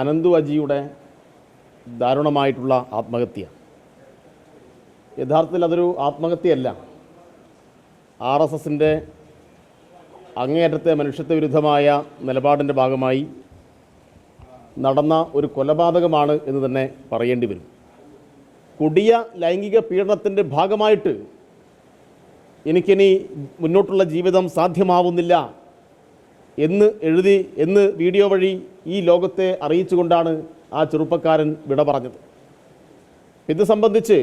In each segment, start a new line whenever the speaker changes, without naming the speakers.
അനന്തു അജിയുടെ ദാരുണമായിട്ടുള്ള ആത്മഹത്യ. യഥാർത്ഥത്തിൽ അതൊരു ആത്മഹത്യയല്ല. ആർ എസ് എസിന്റെ അങ്ങേയറ്റത്തെ മനുഷ്യത്വ വിരുദ്ധമായ നിലപാടിന്റെ ഭാഗമായി നടന്ന ഒരു കൊലപാതകമാണ് എന്ന് തന്നെ പറയേണ്ടി വരും. കൊടിയ ലൈംഗിക പീഡനത്തിന്റെ ഭാഗമായിട്ട് എനിക്കിനി മുന്നോട്ടുള്ള ജീവിതം സാധ്യമാവുന്നില്ല എന്ന് എഴുതി എന്ന് വീഡിയോ വഴി ഈ ലോകത്തെ അറിയിച്ചുകൊണ്ടാണ് ആ ചെറുപ്പക്കാരൻ വിട പറഞ്ഞത്. ഇത് സംബന്ധിച്ച്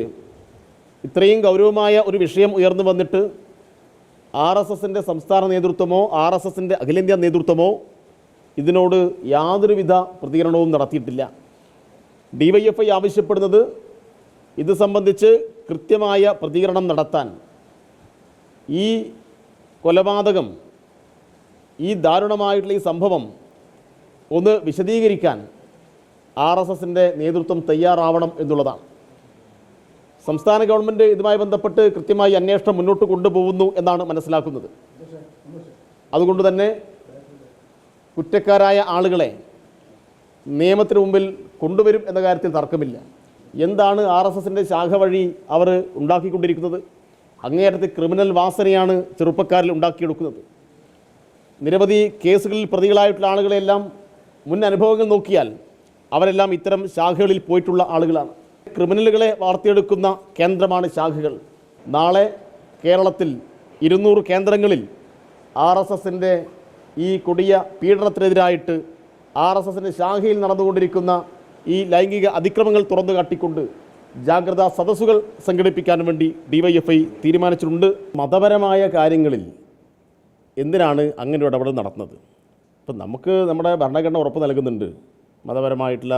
ഇത്രയും ഗൗരവമായ ഒരു വിഷയം ഉയർന്നു വന്നിട്ട് ആർ എസ് എസിന്റെ സംസ്ഥാന നേതൃത്വമോ ആർ എസ് എസിന്റെ അഖിലേന്ത്യാ നേതൃത്വമോ ഇതിനോട് യാതൊരുവിധ പ്രതികരണവും നടത്തിയിട്ടില്ല. ഡിവൈഎഫ്ഐ ആവശ്യപ്പെടുന്നത് ഇത് സംബന്ധിച്ച് കൃത്യമായ പ്രതികരണം നടത്താൻ ഈ കൊലപാതകം ഈ ദാരുണമായിട്ടുള്ള ഈ സംഭവം ഒന്ന് വിശദീകരിക്കാൻ ആർ എസ് എസിന്റെ നേതൃത്വം തയ്യാറാവണം എന്നുള്ളതാണ്. സംസ്ഥാന ഗവൺമെന്റ് ഇതുമായി ബന്ധപ്പെട്ട് കൃത്യമായി അന്വേഷണം മുന്നോട്ട് കൊണ്ടുപോകുന്നു എന്നാണ് മനസ്സിലാക്കുന്നത്. അതുകൊണ്ട് തന്നെ കുറ്റക്കാരായ ആളുകളെ നിയമത്തിന് മുമ്പിൽ കൊണ്ടുവരും എന്ന കാര്യത്തിൽ തർക്കമില്ല. എന്താണ് ആർ എസ് എസിന്റെ ശാഖ വഴി അവർ ഉണ്ടാക്കിക്കൊണ്ടിരിക്കുന്നത്? അങ്ങേയറ്റത്തെ ക്രിമിനൽ വാസനയാണ് ചെറുപ്പക്കാരിൽ ഉണ്ടാക്കിയെടുക്കുന്നത്. നിരവധി കേസുകളിൽ പ്രതികളായിട്ടുള്ള ആളുകളെല്ലാം മുൻ അനുഭവങ്ങൾ നോക്കിയാൽ അവരെല്ലാം ഇത്തരം ശാഖകളിൽ പോയിട്ടുള്ള ആളുകളാണ്. ക്രിമിനലുകളെ വാർത്തെടുക്കുന്ന കേന്ദ്രമാണ് ശാഖകൾ. നാളെ കേരളത്തിൽ ഇരുന്നൂറ് കേന്ദ്രങ്ങളിൽ ആർ എസ് എസിന്റെ ഈ കൊടിയ പീഡനത്തിനെതിരായിട്ട് ആർ എസ് എസിന്റെ ശാഖയിൽ നടന്നുകൊണ്ടിരിക്കുന്ന ഈ ലൈംഗിക അതിക്രമങ്ങൾ തുറന്നു കാട്ടിക്കൊണ്ട് ജാഗ്രതാ സദസ്സുകൾ സംഘടിപ്പിക്കാൻ വേണ്ടി ഡിവൈഎഫ്ഐ തീരുമാനിച്ചിട്ടുണ്ട്. മതപരമായ കാര്യങ്ങളിൽ എന്തിനാണ് അങ്ങനെ ഒരു ഇടപെടൽ നടത്തുന്നത്? ഇപ്പം നമുക്ക് നമ്മുടെ ഭരണഘടന ഉറപ്പ് നൽകുന്നുണ്ട്. മതപരമായിട്ടുള്ള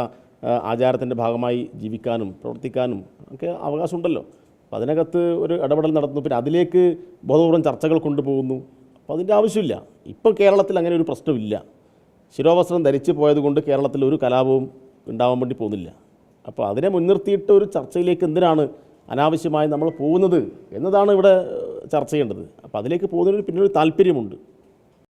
ആചാരത്തിന്റെ ഭാഗമായി ജീവിക്കാനും പ്രവർത്തിക്കാനും ഒക്കെ അവകാശമുണ്ടല്ലോ. അപ്പോൾ അതിനകത്ത് ഒരു ഇടപെടൽ നടത്തുന്നു. പിന്നെ അതിലേക്ക് ബോധപൂർവം ചർച്ചകൾ കൊണ്ടുപോകുന്നു. അപ്പോൾ അതിന്റെ ആവശ്യമില്ല. ഇപ്പോൾ കേരളത്തിൽ അങ്ങനെ ഒരു പ്രശ്നമില്ല. ശിരോവസ്ത്രം ധരിച്ചു പോയതുകൊണ്ട് കേരളത്തിൽ ഒരു കലാപവും ഉണ്ടാവാൻ വേണ്ടി പോകുന്നില്ല. അപ്പോൾ അതിനെ മുൻനിർത്തിയിട്ട് ഒരു ചർച്ചയിലേക്ക് എന്തിനാണ് അനാവശ്യമായി നമ്മൾ പോകുന്നത് എന്നതാണ് ഇവിടെ ചർച്ച ചെയ്യേണ്ടത്. അപ്പോൾ അതിലേക്ക് പോകുന്നതിന് പിന്നൊരു താല്പര്യമുണ്ട്.